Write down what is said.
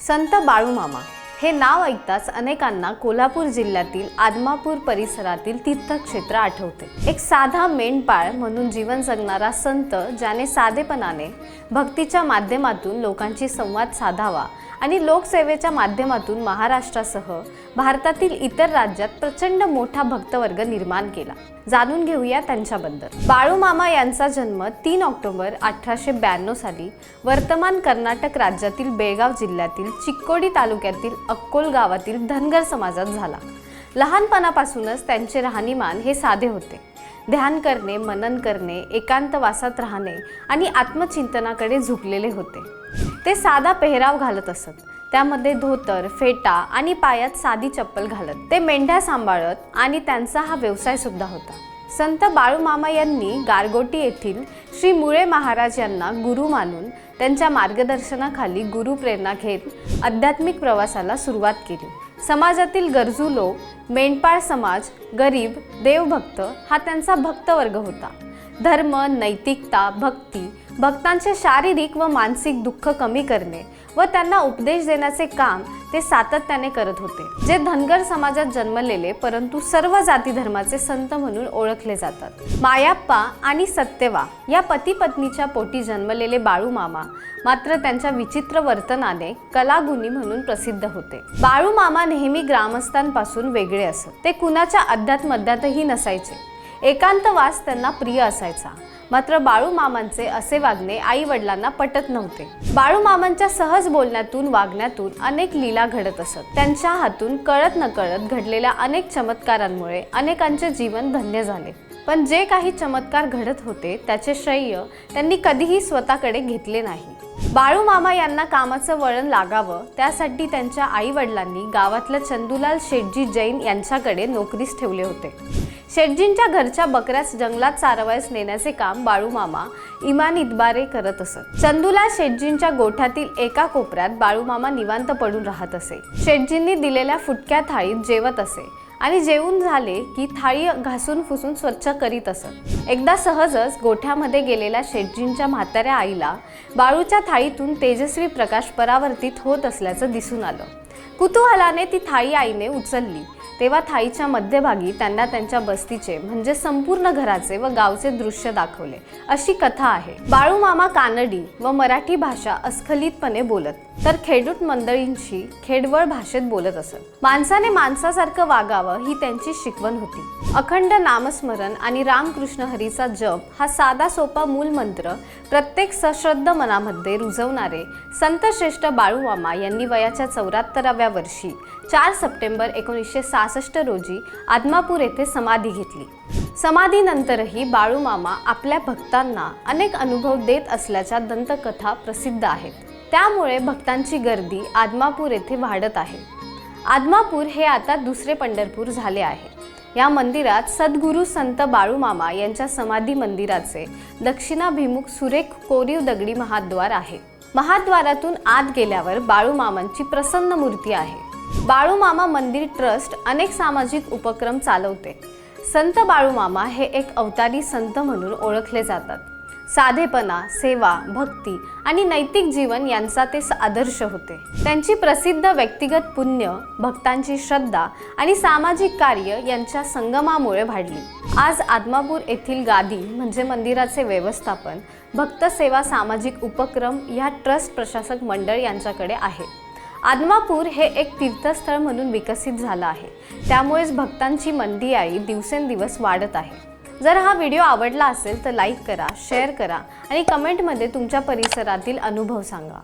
संत बाळूमामा. हे नाव ऐकताच अनेकांना कोल्हापूर जिल्ह्यातील आदमापूर परिसरातील तीर्थक्षेत्र आठवते. एक साधा मेंढपाळ म्हणून जीवन जगणारा संत ज्याने साधेपणाने भक्तीच्या माध्यमातून लोकांशी संवाद साधावा आणि लोकसेवेच्या माध्यमातून महाराष्ट्रासह भारतातील इतर राज्यात प्रचंड मोठा भक्तवर्ग निर्माण केला. जाणून घेऊया त्यांच्याबद्दल. बाळूमामा यांचा जन्म तीन ऑक्टोबर अठराशे ब्याण्णव साली वर्तमान कर्नाटक राज्यातील बेळगाव जिल्ह्यातील चिक्कोडी तालुक्यातील अक्कोल गावातील धनगर समाजात झाला. लहानपणापासूनच त्यांचे राहणीमान हे साधे होते. ध्यान करणे मनन करणे एकांतवासात राहणे आणि आत्मचिंतनाकडे झुकलेले होते. ते साधा पेहराव घालत असत. त्यामध्ये धोतर फेटा आणि पायात साधी चप्पल घालत. ते मेंढ्या सांभाळत आणि त्यांचा हा व्यवसायसुद्धा होता. संत बाळूमामा यांनी गारगोटी येथील श्री मुळे महाराज यांना गुरु मानून त्यांच्या मार्गदर्शनाखाली गुरुप्रेरणा घेत आध्यात्मिक प्रवासाला सुरुवात केली. समाजातील गरजू लोक मेंढपाळ समाज गरीब देवभक्त हा त्यांचा भक्तवर्ग होता. धर्म नैतिकता भक्ती भक्तांचे शारीरिक व मानसिक दुःख कमी करणे व त्यांना उपदेश देण्याचे काम ते सातत्याने करत होते. जे धनगर समाजात जन्मलेले परंतु सर्व जाती धर्माचे संत म्हणून ओळखले जातात. मायाप्पा आणि सत्यवा या पती पत्नीच्या पोटी जन्मलेले बाळूमामा मात्र त्यांच्या विचित्र वर्तनाने कलागुणी म्हणून प्रसिद्ध होते. बाळूमामा नेहमी ग्रामस्थांपासून वेगळे असत. ते कुणाच्या अध्यात्मध्यातही नसायचे. एकांतवास त्यांना प्रिय असायचा. मात्र बाळूमामांचे असे वागणे आई वडिलांना पटत नव्हते. बाळूमामांच्या सहज बोलण्यातून वागण्यातून अनेक लीला घडत असत. त्यांच्या हातून कळत नकळत घडलेल्या अनेक चमत्कारांमुळे अनेकांचे जीवन धन्य झाले. पण जे काही चमत्कार घडत होते त्याचे श्रेय त्यांनी कधीही स्वतःकडे घेतले नाही. बाळूमामा यांना कामाचं वळण लागावं त्यासाठी त्यांच्या आई वडिलांनी गावातल्या चंदूलाल शेटजी जैन यांच्याकडे नोकरीस ठेवले होते. शेटजींच्या घरच्या बकऱ्यास जंगलात चारवायस नेण्याचे काम बाळूमामा इमान इतबारे करत असत. चंदूला शेटजींच्या गोठ्यातील एका कोपऱ्यात बाळूमामा निवांत पडून राहत असे. शेटजींनी दिलेल्या फुटक्या थाळीत जेवत असे आणि जेवून झाले की थाळी घासून फुसून स्वच्छ करीत असत. एकदा सहजच गोठ्यामध्ये गेलेल्या शेटजींच्या म्हाताऱ्या आईला बाळूच्या थाळीतून तेजस्वी प्रकाश परावर्तित होत असल्याचं दिसून आलं. कुतूहलाने ती थाळी आईने उचलली. तेव्हा थाईच्या मध्यभागी त्यांना त्यांच्या बस्तीचे म्हणजे संपूर्ण घराचे व गावचे दृश्य दाखवले. अशी कथा आहे. बाळूमामा कानडी व मराठी भाषा अस्खलितपणे बोलत तर खेडूत मंडळींशी खेडवळ भाषेत बोलत असत. माणसाने माणसासारखं वागावं ही त्यांची शिकवण होती. अखंड नामस्मरण आणि रामकृष्ण हरीचा जप हा साधा सोपा मूल मंत्र प्रत्येक सश्रद्ध मनामध्ये रुजवणारे संतश्रेष्ठ बाळूमामा यांनी वयाच्या चौऱ्याहत्तराव्या वर्षी चार सप्टेंबर एकोणीसशे सहासष्ट रोजी आदमापूर येथे समाधी घेतली. समाधीनंतरही बाळूमामा आपल्या भक्तांना अनेक अनुभव देत असल्याच्या दंतकथा प्रसिद्ध आहेत. त्यामुळे भक्तांची गर्दी आदमापूर येथे वाढत आहे. आदमापूर हे आता दुसरे पंढरपूर झाले आहे. या मंदिरात सद्गुरू संत बाळूमामा यांच्या समाधी मंदिराचे दक्षिणाभिमुख सुरेख कोरीव दगडी महाद्वार आहे. महाद्वारातून आत गेल्यावर बाळूमामांची प्रसन्न मूर्ती आहे. बाळूमामा मंदिर ट्रस्ट अनेक सामाजिक उपक्रम चालवते. संत बाळूमामा हे एक अवतारी संत म्हणून ओळखले जातात. साधेपणा सेवा भक्ती आणि नैतिक जीवन यांचा ते आदर्श होते. त्यांची प्रसिद्ध व्यक्तिगत पुण्य भक्तांची श्रद्धा आणि सामाजिक कार्य यांच्या संगमामुळे वाढली. आज आदमापूर येथील गादी म्हणजे मंदिराचे व्यवस्थापन भक्त सेवा सामाजिक उपक्रम या ट्रस्ट प्रशासक मंडळ यांच्याकडे आहे. आदमापूर हे एक तीर्थस्थळ म्हणून विकसित झालं आहे. त्यामुळेच भक्तांची मंदियाळी दिवसेंदिवस वाढत आहे. जर हा व्हिडिओ आवडला असेल तर लाईक करा शेअर करा आणि कमेंटमध्ये तुमच्या परिसरातील अनुभव सांगा.